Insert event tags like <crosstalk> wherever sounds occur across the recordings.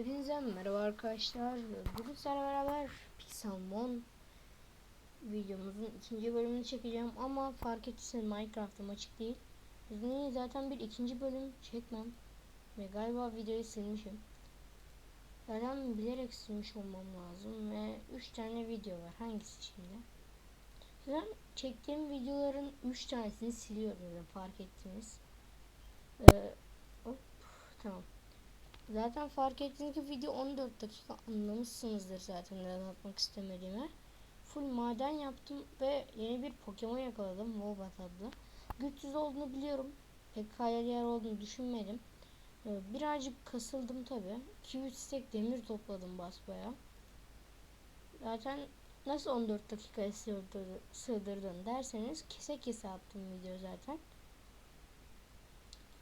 Hepinize merhaba arkadaşlar. Bugün sizlerle beraber Pixelmon videomuzun ikinci bölümünü çekeceğim ama fark ettiysen Minecraft'ım açık değil. Yüzünden zaten bir ikinci bölüm çekmem ve galiba videoyu silmişim. Zaten bilerek silmiş olmam lazım ve 3 tane video var. Hangisi şimdi? Ben çektiğim videoların 3 tanesini siliyorum fark ettiniz. Ee, hop, tamam. Zaten fark ettiğiniz gibi video 14 dakika anlamışsınızdır zaten neden atmak istemediğimi. Full maden yaptım ve yeni bir Pokemon yakaladım. Wobbat adlı. Güçsüz olduğunu biliyorum. Pek hayal yer olduğunu düşünmedim. Ee, birazcık kasıldım tabi. 2-3 stek demir topladım basbaya. Zaten nasıl 14 dakikaya sığdırdın, sığdırdın derseniz kese kese attım video zaten.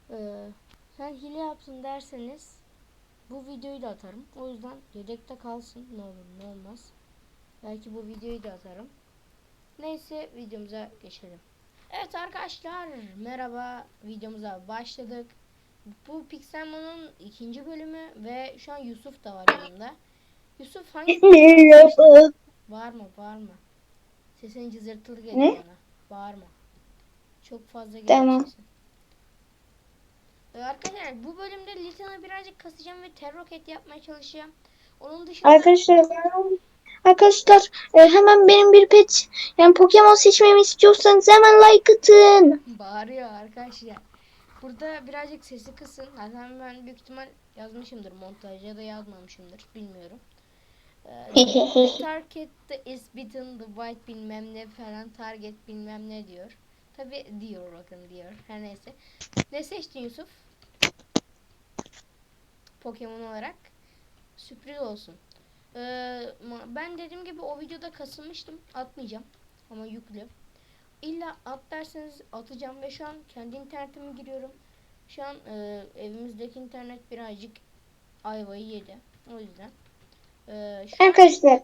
Ee, sen hile yaptın derseniz bu videoyu da atarım. O yüzden yedekte kalsın. Ne olur ne olmaz. Belki bu videoyu da atarım. Neyse videomuza geçelim. Evet arkadaşlar merhaba videomuza başladık. Bu Pixelmon'un ikinci bölümü ve şu an Yusuf da var yanında. Yusuf hangi Merhaba. Bağırma bağırma. Sesin cızırtılı geliyor Ne? bana. Bağırma. Çok fazla geliyor Tamam. sesin. Ee, Arkadaşlar bu bölümde Litan'ı birazcık kasacağım ve terör roket yapmaya çalışacağım. Onun dışında Arkadaşlar Arkadaşlar e, hemen benim bir pet yani Pokemon seçmemi istiyorsanız hemen like atın. bağırıyor arkadaşlar. Burada birazcık sesi kısın. Zaten ben büyük ihtimal yazmışımdır montajda da yazmamışımdır. Bilmiyorum. Ee, the <laughs> target is bitten the white bilmem ne falan target bilmem ne diyor. Tabi diyor bakın diyor. Her neyse. Ne seçtin Yusuf? Pokemon olarak. Sürpriz olsun. Ee, ben dediğim gibi o videoda kasılmıştım. Atmayacağım. Ama yüklü. İlla at derseniz atacağım ve şu an kendi internetime giriyorum. Şu an e, evimizdeki internet birazcık ayvayı yedi. O yüzden. Ee, şu an- Arkadaşlar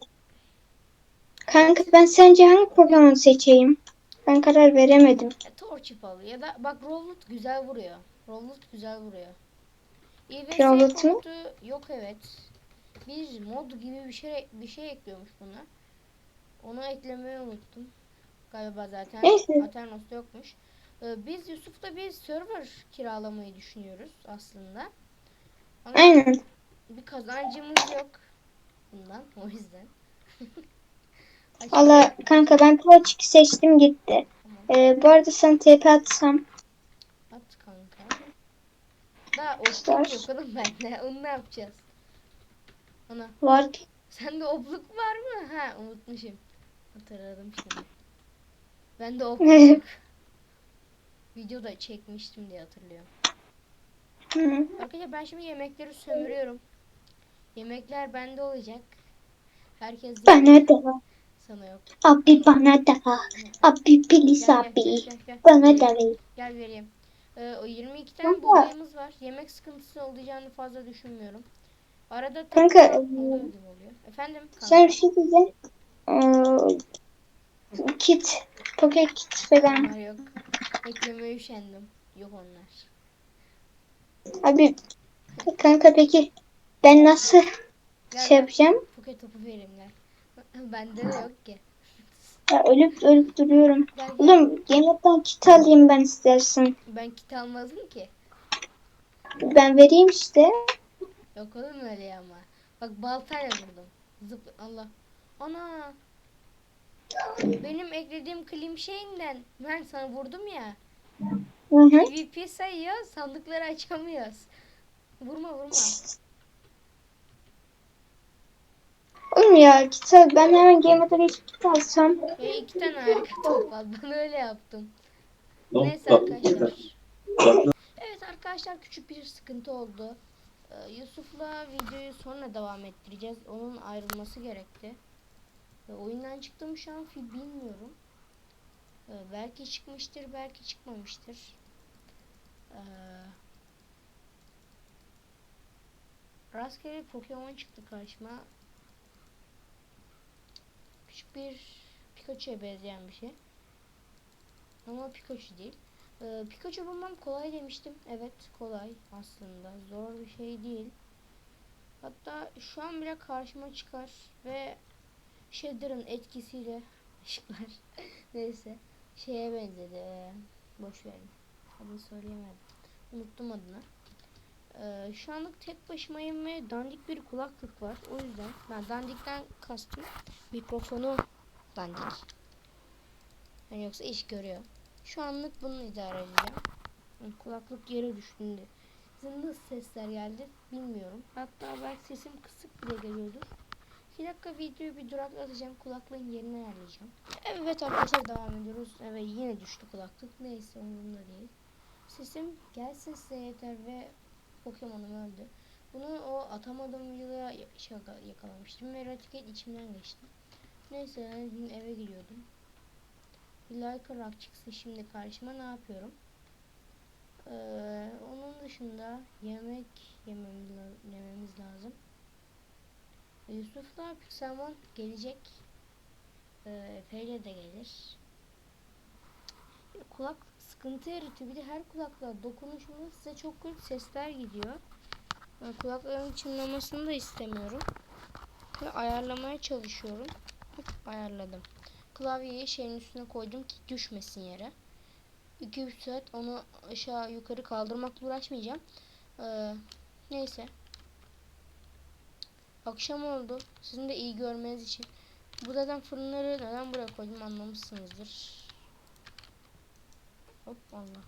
Kanka ben sence hangi Pokemon seçeyim? Ben karar veremedim. E, Torchip alıyor ya da bak Rowlet güzel vuruyor. Rowlet güzel vuruyor. İVS Rowlet mu? kodu yok evet. Bir mod gibi bir şey bir şey ekliyormuş buna. Onu eklemeyi unuttum. Galiba zaten Neyse. Aternos'ta yokmuş. Ee, biz Yusuf'ta bir server kiralamayı düşünüyoruz aslında. Ama Aynen. bir kazancımız yok bundan o yüzden. <laughs> Valla kanka ben Torchic seçtim gitti. Tamam. E, bu arada sen TP atsam. At kanka. Daha Star. yok oğlum bende. <laughs> Onu ne yapacağız? Ana. Var ki. Sende okluk var mı? Ha unutmuşum. Hatırladım şimdi. Bende <laughs> okluk yok. Videoda çekmiştim diye hatırlıyorum. Arkadaşlar ben şimdi yemekleri sömürüyorum. Yemekler bende olacak. Herkes Bana da. Sana yok. Abi bana da. Abi please Gel, abi. gel, gel, gel. Bana da ver. Gel vereyim. Ee, o 22 tane buğdayımız var. Yemek sıkıntısı olacağını fazla düşünmüyorum. Arada Kanka, e. Efendim kanka. Sen şey diyeceğim. Ee, kit. Pocket kit falan. Onlar yok. Eklemeye üşendim. Yok onlar. Abi kanka peki ben nasıl Gel şey yapacağım? Poket topu vereyim gel. <laughs> Bende de yok ki. Ya ölüp ölüp duruyorum. Gel. Oğlum yemekten kit alayım ben istersen. Ben kit almazdım ki. Ben vereyim işte. Yok oğlum öyle ama. Bak baltayla vurdum. Zıp Allah. Ana. Benim eklediğim klim şeyinden ben sana vurdum ya. Hı hı. PvP sayıyor sandıkları açamıyoruz. Vurma vurma. Oğlum ya kit al. Ben hemen Game'de geçip kit alsam. Ya iki tane harika top var. <laughs> Ben öyle yaptım. Neyse arkadaşlar. Evet arkadaşlar küçük bir sıkıntı oldu. Ee, Yusuf'la videoyu sonra devam ettireceğiz. Onun ayrılması gerekti. Ee, oyundan çıktım şu an bilmiyorum. Ee, belki çıkmıştır, belki çıkmamıştır. Ee, rastgele Pokemon çıktı karşıma. Bir Pikachu'ya benzeyen bir şey. Ama Pikachu değil. Ee, Pikachu bulmam kolay demiştim. Evet kolay aslında. Zor bir şey değil. Hatta şu an bile karşıma çıkar ve Shader'ın etkisiyle <laughs> ışıklar <laughs> neyse şeye benzedi. Ee, boş verin. Adını söyleyemedim. Unuttum adını. Ee, şu anlık tek başımayım ve dandik bir kulaklık var. O yüzden ben dandikten kastım mikrofonu dandik. Yani yoksa iş görüyor. Şu anlık bunu idare edeceğim. Kulaklık yere düştüğünde nasıl sesler geldi bilmiyorum. Hatta belki sesim kısık bile geliyordur. 2 dakika videoyu bir duraklatacağım. Kulaklığın yerine ayarlayacağım. Evet arkadaşlar devam ediyoruz. Evet yine düştü kulaklık. Neyse umurumda değil. Sesim gelsin size yeter ve Pokemon'um öldü. Bunu o atamadığım videoda şaka yakalamıştım ve Ratiket içimden geçti. Neyse ben eve gidiyordum. Bir like olarak çıksın şimdi karşıma ne yapıyorum? Ee, onun dışında yemek yememiz, la- yememiz lazım. Yusuf'la Pixelmon gelecek. Ee, Efe ile de gelir. Kulak sıkıntı yaratıyor. Bir de her kulaklığa dokunuşumda size çok kötü sesler gidiyor. Ben kulaklarımın çınlamasını da istemiyorum. Ve ayarlamaya çalışıyorum. Hop, ayarladım. Klavyeyi şeyin üstüne koydum ki düşmesin yere. 2-3 saat onu aşağı yukarı kaldırmakla uğraşmayacağım. Ee, neyse. Akşam oldu. Sizin de iyi görmeniz için. Bu zaten fırınları neden buraya koydum anlamışsınızdır. Hop Allah.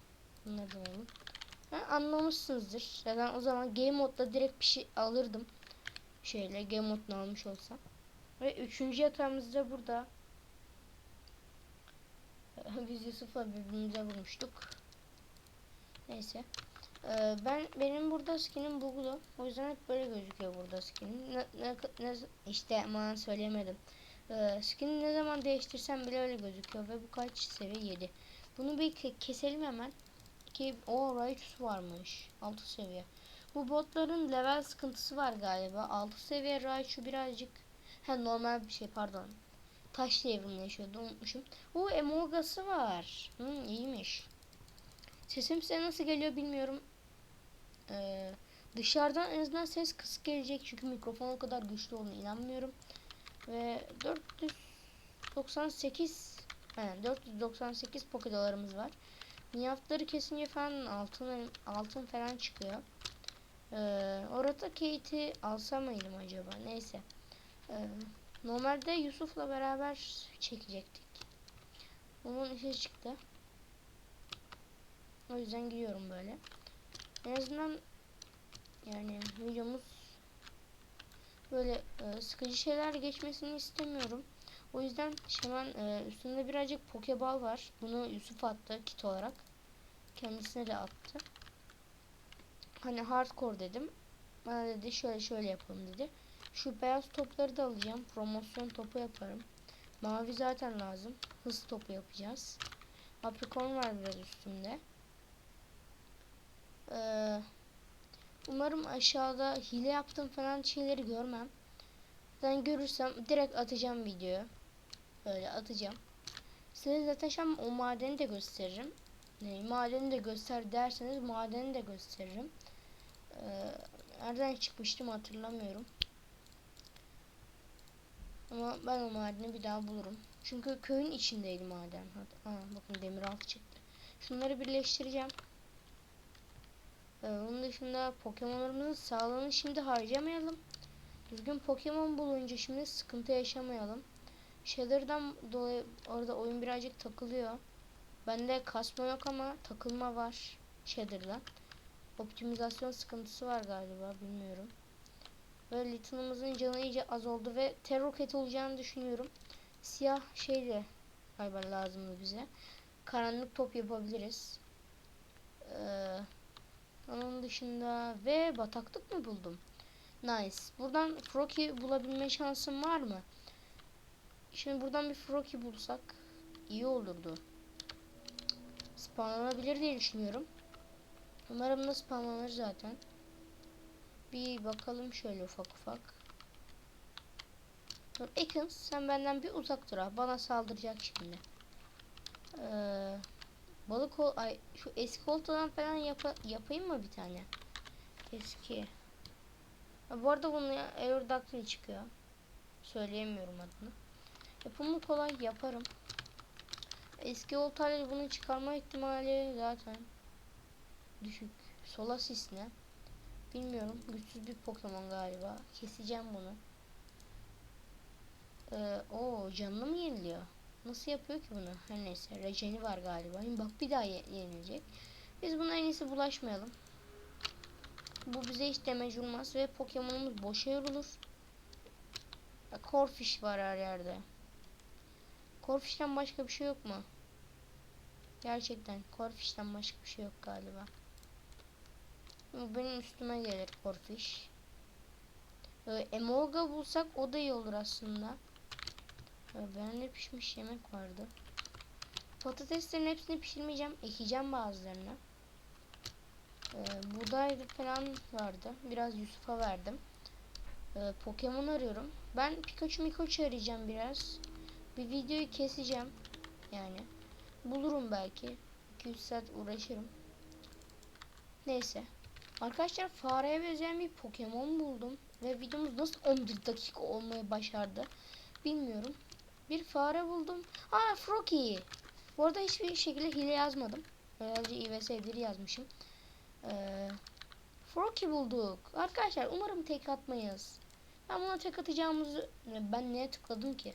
Bunları da alalım. Ha, anlamışsınızdır. Zaten o zaman game modda direkt bir şey alırdım. Şeyle game modunu almış olsam. Ve üçüncü yatağımız da burada. <laughs> Biz Yusuf'la birbirimize vurmuştuk. Neyse. Ee, ben benim burada skinim buglu. O yüzden hep böyle gözüküyor burada skinim. Ne, ne, ne, işte aman söyleyemedim. Ee, skin'i ne zaman değiştirsem bile öyle gözüküyor ve bu kaç seviye 7. Bunu bir ke- keselim hemen. Ki o Raichu varmış. 6 seviye. Bu botların level sıkıntısı var galiba. 6 seviye Raichu birazcık ha normal bir şey pardon. Taş devriminde yaşıyordu unutmuşum. O Emolga'sı var. Hı, iyiymiş. Sesim size nasıl geliyor bilmiyorum. Ee, dışarıdan en azından ses kısık gelecek çünkü mikrofon o kadar güçlü olduğunu inanmıyorum. Ve 498 aynen 498 poke dolarımız var. Miyaftları kesince falan altın altın falan çıkıyor. Ee, orada Kate'i alsam mıydım acaba? Neyse. Ee, normalde Yusuf'la beraber çekecektik. Onun işi çıktı. O yüzden gidiyorum böyle. En azından yani videomuz böyle e, sıkıcı şeyler geçmesini istemiyorum. O yüzden hemen e, üstünde birazcık pokeball var. Bunu Yusuf attı kit olarak. Kendisine de attı. Hani hardcore dedim. Bana dedi şöyle şöyle yapalım dedi. Şu beyaz topları da alacağım. Promosyon topu yaparım. Mavi zaten lazım. Hız topu yapacağız. Aprikon var biraz üstümde. Ee, umarım aşağıda hile yaptım falan şeyleri görmem. Ben görürsem direkt atacağım videoyu. Böyle atacağım. Size zaten şu o madeni de gösteririm. Ne, madeni de göster derseniz madeni de gösteririm. Ee, nereden çıkmıştım hatırlamıyorum. Ama ben o madeni bir daha bulurum. Çünkü köyün içindeydi maden. Aa, bakın demiraltı çıktı. Şunları birleştireceğim. Ee, onun dışında Pokemon'larımızın sağlığını şimdi harcamayalım. Düzgün Pokemon bulunca şimdi sıkıntı yaşamayalım. Shader'dan dolayı orada oyun birazcık takılıyor. Bende kasma yok ama takılma var Shader'dan. Optimizasyon sıkıntısı var galiba bilmiyorum. Ve Little'ımızın canı iyice az oldu ve Terroket olacağını düşünüyorum. Siyah şey de galiba lazımdı bize. Karanlık top yapabiliriz. Ee, onun dışında ve bataklık mı buldum? Nice. Buradan Froki bulabilme şansım var mı? Şimdi buradan bir Froki bulsak iyi olurdu. Spawnlanabilir diye düşünüyorum. Umarım da spawnlanır zaten. Bir bakalım şöyle ufak ufak. Ekins sen benden bir uzak dur. Bana saldıracak şimdi. Ee, balık ol ay şu eski oltadan falan yapa, yapayım mı bir tane? Eski. Ha, bu arada bunun Aerodactyl çıkıyor. Söyleyemiyorum adını. Yapımı kolay yaparım. Eski oltayla bunu çıkarma ihtimali zaten düşük. Solasis ne? Bilmiyorum. Güçsüz bir Pokemon galiba. Keseceğim bunu. Ee, o canını mı yeniliyor? Nasıl yapıyor ki bunu? Her neyse. Rejeni var galiba. Bak bir daha ye- yenilecek. Biz buna en iyisi bulaşmayalım. Bu bize hiç damage olmaz ve Pokemon'umuz boşa yorulur. Ya, Corphish var her yerde. Corphish'ten başka bir şey yok mu? Gerçekten Corphish'ten başka bir şey yok galiba. Benim üstüme gelir Corphish. Ee, Emolga bulsak o da iyi olur aslında. Ee, bende pişmiş yemek vardı. Patateslerin hepsini pişirmeyeceğim. Ekeceğim bazılarını. Ee, buğday falan vardı. Biraz Yusuf'a verdim. Ee, Pokemon arıyorum. Ben Pikachu Mikachu arayacağım biraz. Bir videoyu keseceğim. Yani. Bulurum belki. 200 saat uğraşırım. Neyse. Arkadaşlar fareye benzeyen bir Pokemon buldum. Ve videomuz nasıl 11 dakika olmayı başardı. Bilmiyorum. Bir fare buldum. Aa Froakie. Bu arada hiçbir şekilde hile yazmadım. Sadece IVS 1 yazmışım. Ee, Froakie bulduk. Arkadaşlar umarım tek atmayız. Ben buna tek atacağımızı... Ben neye tıkladım ki?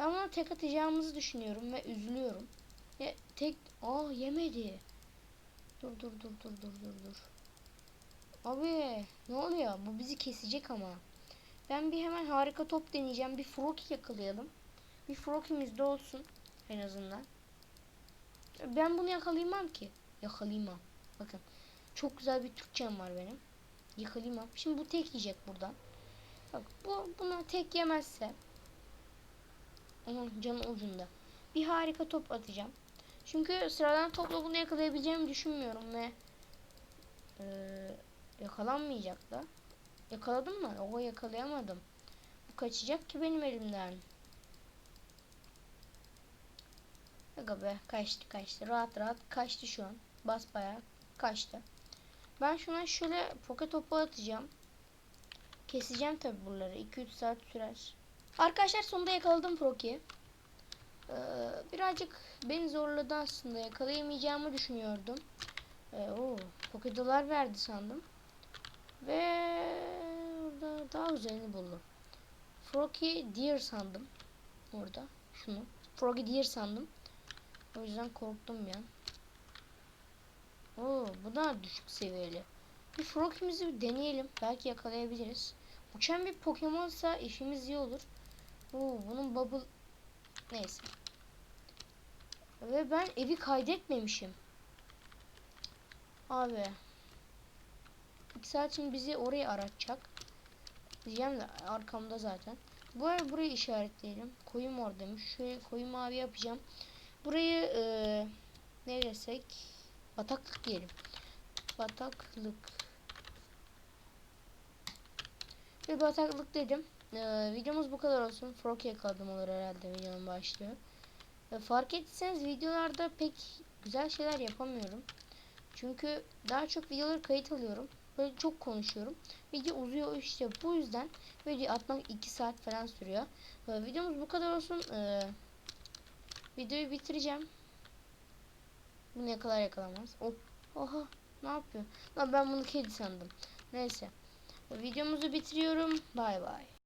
Ben buna tek atacağımızı düşünüyorum ve üzülüyorum. Ya tek... Aa yemedi. Dur dur dur dur dur dur dur. Abi ne oluyor? Bu bizi kesecek ama. Ben bir hemen harika top deneyeceğim. Bir Froakie yakalayalım. Bir Frokie'miz de olsun. En azından. Ben bunu yakalayamam ki. Yakalayamam. Bakın. Çok güzel bir Türkçem var benim. Yakalayamam. Şimdi bu tek yiyecek buradan. Bak bu buna tek yemezse onun canı ucunda. Bir harika top atacağım. Çünkü sıradan topla bunu yakalayabileceğimi düşünmüyorum ve eee yakalanmayacak da. Yakaladım mı? O yakalayamadım. Bu kaçacak ki benim elimden. Aga be kaçtı kaçtı. Rahat rahat kaçtı şu an. Basbayağı kaçtı. Ben şuna şöyle poke topu atacağım. Keseceğim tabi buraları. 2-3 saat sürer. Arkadaşlar sonunda yakaladım Froki'yi. Ee, birazcık beni zorladı aslında. Yakalayamayacağımı düşünüyordum. Ee, poke dolar verdi sandım. Ve orada daha güzelini buldum. Froggy Deer sandım. Orada. Şunu. Froggy Deer sandım. O yüzden korktum an. Oo, bu da düşük seviyeli. Bir Froggy'mizi bir deneyelim. Belki yakalayabiliriz. Uçan bir Pokemon'sa işimiz iyi olur. Oo, bunun bubble... Neyse. Ve ben evi kaydetmemişim. Abi. İki saat bizi oraya aratacak. Diyeceğim de arkamda zaten. Bu arada burayı işaretleyelim. Koyum oradaymış. Şöyle koyu mavi yapacağım. Burayı e, ne desek? Bataklık diyelim. Bataklık. Bir bataklık dedim. E, videomuz bu kadar olsun. Frog yakaladım olur herhalde videonun başlıyor. E, fark ettiyseniz videolarda pek güzel şeyler yapamıyorum. Çünkü daha çok videoları kayıt alıyorum. Böyle çok konuşuyorum. Video uzuyor işte bu yüzden video atmak 2 saat falan sürüyor. Ee, videomuz bu kadar olsun. Ee, videoyu bitireceğim. Bunu yakalar yakalamaz. Oh, oha ne yapıyor? Lan ben bunu kedi sandım. Neyse. Videomuzu bitiriyorum. Bay bay.